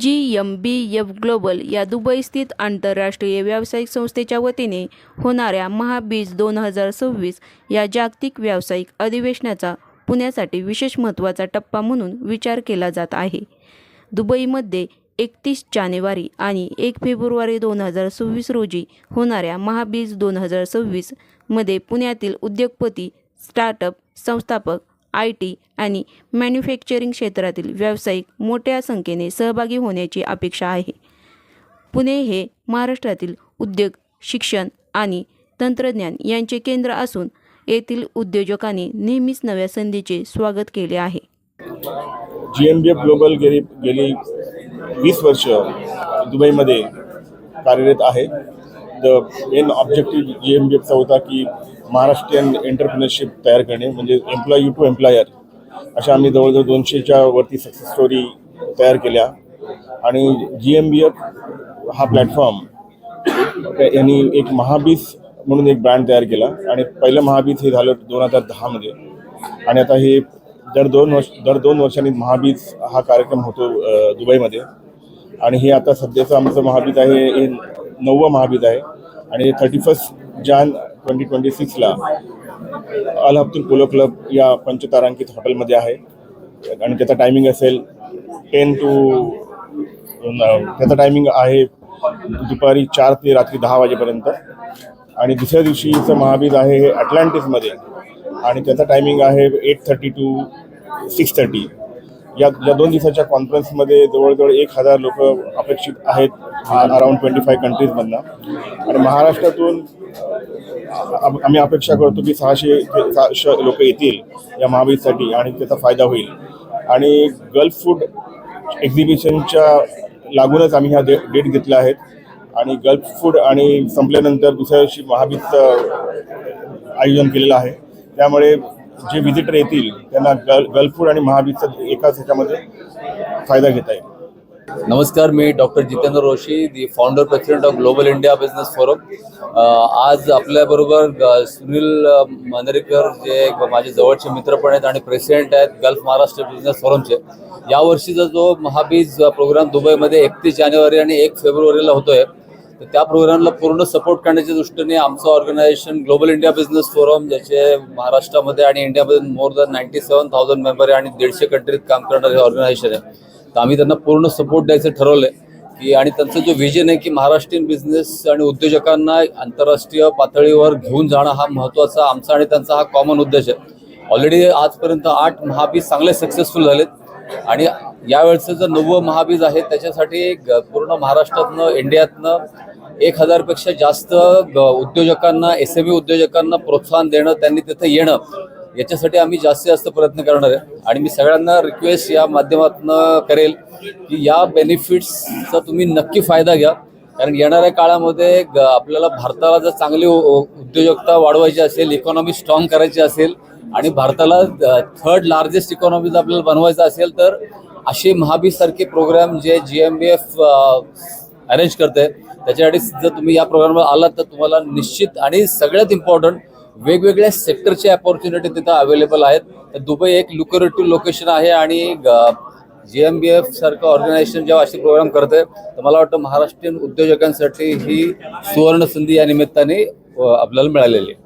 G M B F global या दुबईस्थित आंतरराष्ट्रीय व्यावसायिक संस्थेच्या वतीने होणाऱ्या महाबीज दोन हजार सव्वीस या जागतिक व्यावसायिक अधिवेशनाचा पुण्यासाठी विशेष महत्त्वाचा टप्पा म्हणून विचार केला जात आहे. दुबईमध्ये एकतीस जानेवारी आणि एक फेब्रुवारी दोन हजार सव्वीस रोजी होणाऱ्या महाबीज दोन हजार सव्वीसमध्ये पुण्यातील उद्योगपती स्टार्टअप संस्थापक आय टी आणि मॅन्युफॅक्चरिंग क्षेत्रातील व्यावसायिक मोठ्या संख्येने सहभागी होण्याची अपेक्षा आहे. पुणे हे महाराष्ट्रातील उद्योग शिक्षण आणि तंत्रज्ञान यांचे केंद्र असून येथील उद्योजकांनी नेहमीच नव्या संधीचे स्वागत केले आहे. G M B F global गेली गेली वीस वर्ष दुबईमध्ये कार्यरत आहे. The main objective G M B एफचा होता की महाराष्ट्रीयन एंटरप्रिनरशिप तयार करणे म्हणजे एम्प्लॉयू टू एम्प्लॉयर अशा आम्ही जवळजवळ दोनशेच्या वरती सक्सेस स्टोरी तयार केल्या. आणि जी एम बी एफ हा प्लॅटफॉर्म यांनी एक महाबीज म्हणून एक ब्रँड तयार केला. आणि पहिलं महाबीज हे झालं दोन हजार दहामध्ये आणि आता हे दर दोन वर्ष दर दोन वर्षांनी महाबीज हा कार्यक्रम होतो दुबईमध्ये. आणि हे आता सध्याचं आमचं महाबीज आहे हे नववं महाबीज आहे. आणि thirty first Jan twenty twenty सिक्सला Al Habtoor polo club या पंचतारांकित हॉटेलमध्ये आहे. आणि त्याचा टायमिंग असेल टेन टू त्याचा टायमिंग आहे दुपारी चार ते रात्री दहा वाजेपर्यंत. आणि दुसऱ्या दिवशीचं महाबीज आहे हे अटलांटिसमध्ये. आणि त्याचा टायमिंग आहे eight thirty to six thirty या या दोन दिवसाच्या कॉन्फरन्समध्ये जवळजवळ एक हजार लोक अपेक्षित आहेत. अराउंड ट्वेंटी फाय कंट्रीजमधनं आणि महाराष्ट्रातून आम्ही अपेक्षा करतो की सहाशे सहाशे लोक येतील या महावीरसाठी आणि त्याचा फायदा होईल. आणि गल्फ फूड एक्झिबिशनच्या लागूनच आम्ही ह्या डे डेट घेतल्या आहेत आणि गल्फ फूड आणि संपल्यानंतर दुसऱ्या दिवशी महाबीजचं आयोजन केलेलं आहे. त्यामुळे जे व्हिजिटर येतील त्यांना गल गल्फ फूड आणि महाबीजचा एकाच ह्याच्यामध्ये फायदा घेता येईल. नमस्कार मी doctor Jitendra Roshi the founder president of global India business forum आज आपल्याबरोबर सुनील मांदरेकर जे एक माझे जवळचे मित्र पण आहेत आणि प्रेसिडेंट आहेत गल्फ महाराष्ट्र बिझनेस फोरमचे यावर्षीचा जो महाबीज प्रोग्राम दुबईमध्ये एकतीस जानेवारी आणि एक फेब्रुवारीला होतोय तर त्या प्रोग्रामला पूर्ण सपोर्ट करण्याच्या दृष्टीने आमचं organisation global India business forum ज्याचे महाराष्ट्रामध्ये आणि इंडियामध्ये more than ninety seven thousand member आहे आणि दीडशे कंट्रीत काम करणारे ऑर्गनायझेशन आहे. तर आम्ही त्यांना पूर्ण सपोर्ट द्यायचं ठरवलंय. की आणि त्यांचं जो विजन आहे की महाराष्ट्रीयन बिझनेस आणि उद्योजकांना आंतरराष्ट्रीय पातळीवर घेऊन जाणं हा महत्त्वाचा आमचा आणि त्यांचा हा कॉमन उद्देश आहे. ऑलरेडी आजपर्यंत आठ महाबीज चांगले सक्सेसफुल झालेत. आणि यावेळचं जे नववं महाबीज आहे त्याच्यासाठी ग- पूर्ण महाराष्ट्रातनं इंडियातनं एक हजारपेक्षा जास्त उद्योजकांना एस एम उद्योजकांना प्रोत्साहन देणं त्यांनी तिथे येणं याच्यासाठी आम्ही जास्तीत जास्त प्रयत्न करणार आहे. आणि मी सगळ्यांना रिक्वेस्ट या माध्यमातून करेल की या बेनिफिट्सचा तुम्ही नक्की फायदा घ्या. कारण येणाऱ्या काळामध्ये ग- आपल्याला भारताला जर चांगली उ- उद्योजकता वाढवायची असेल इकॉनॉमी स्ट्रॉंग करायची असेल आणि भारताला थर्ड लार्जेस्ट इकॉनॉमी जर आपल्याला बनवायचं असेल तर असे महाबीसारखे प्रोग्रॅम प्रोग्राम जे G M B F arrange करते त्याच्यासाठी जर तुम्ही या प्रोग्रामवर आलात तर तुम्हाला निश्चित आणि सगळ्यात इम्पॉर्टंट वेगवेगळ्या सेक्टरचे अपॉर्च्युनिटी तिथं अवेलेबल आहेत. तर दुबई एक लुकरेटिव्ह लोकेशन आहे आणि जी एम बी एफ सारखं ऑर्गनायझेशन जेव्हा असे प्रोग्राम करते तर मला वाटतं महाराष्ट्रीयन उद्योजकांसाठी ही सुवर्ण संधी या निमित्ताने आपल्याला मिळालेली आहे.